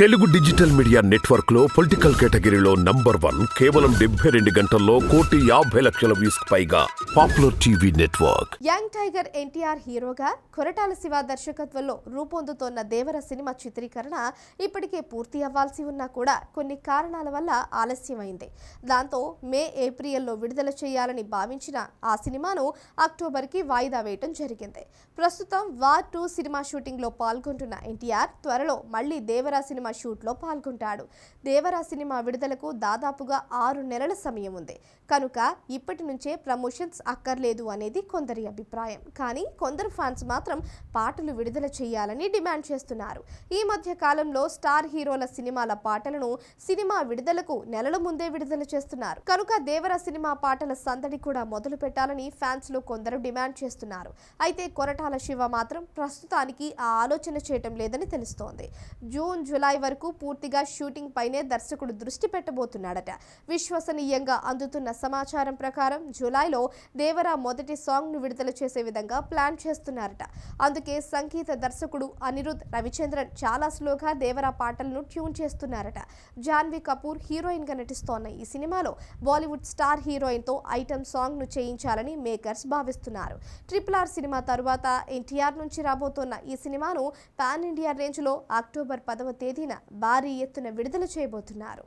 Telugu digital media నెట్వర్క్లో political కేటగిరీలో number one కేవలం డెబ్బై రెండు గంటల్లో కోటి యాభై లక్షల వ్యూస్ పైగా popular TV network. Young tiger NTR హీరోగా కొరటాల శివ దర్శకత్వంలో రూపొందుతోన్న దేవర సినిమా చిత్రీకరణ ఇప్పటికే పూర్తి అవ్వాల్సి ఉన్నా కూడా కొన్ని కారణాల వల్ల ఆలస్యమైంది. దాంతో మే ఏప్రిల్లో విడుదల చేయాలని భావించిన ఆ సినిమాను అక్టోబర్కి వాయిదా వేయటం జరిగింది. ప్రస్తుతం వార్ టూ సినిమా షూటింగ్లో పాల్గొంటున్న ఎన్టీఆర్ త్వరలో మళ్ళీ దేవరా సినిమా షూట్లో పాల్గొంటాడు. దేవరా సినిమా విడుదలకు దాదాపుగా ఆరు నెలల సమయం ఉంది. కనుక ఇప్పటి నుంచే ప్రమోషన్స్ అక్కర్లేదు అనేది కొందరి అభిప్రాయం. కానీ కొందరు ఫ్యాన్స్ మాత్రం పాటలు విడుదల చేయాలని డిమాండ్ చేస్తున్నారు. ఈ మధ్య కాలంలో స్టార్ హీరోల సినిమాల పాటలను సినిమా విడుదలకు నెలల ముందే విడుదల చేస్తున్నారు. కనుక దేవర సినిమా పాటల సందడి కూడా మొదలు పెట్టాలని ఫ్యాన్స్లో కొందరు డిమాండ్ చేస్తున్నారు. అయితే కొరటాల శివ మాత్రం ప్రస్తుతానికి ఆ ఆలోచన చేయటం లేదని తెలుస్తోంది. జూన్ జూలై వరకు పూర్తిగా షూటింగ్ పైనే దర్శకుడు దృష్టి పెట్టబోతున్నాడట. విశ్వసనీయంగా అందుతున్న సమాచారం ప్రకారం జూలైలో దేవరా మొదటి సాంగ్ను విడుదల చేసే విధంగా ప్లాన్ చేస్తున్నారట. అందుకే సంగీత దర్శకుడు అనిరుద్ రవిచంద్రన్ చాలా స్లోగా దేవరా పాటలను ట్యూన్ చేస్తున్నారట. జాన్వీ కపూర్ హీరోయిన్గా నటిస్తోన్న ఈ సినిమాలో బాలీవుడ్ స్టార్ హీరోయిన్తో ఐటమ్ సాంగ్ను చేయించాలని మేకర్స్ భావిస్తున్నారు. ట్రిపుల్ ఆర్ సినిమా తరువాత ఎన్టీఆర్ నుంచి రాబోతోన్న ఈ సినిమాను పాన్ ఇండియా రేంజ్లో అక్టోబర్ పదవ తేదీ తేదీన భారీ ఎత్తున విడుదల చేయబోతున్నారు.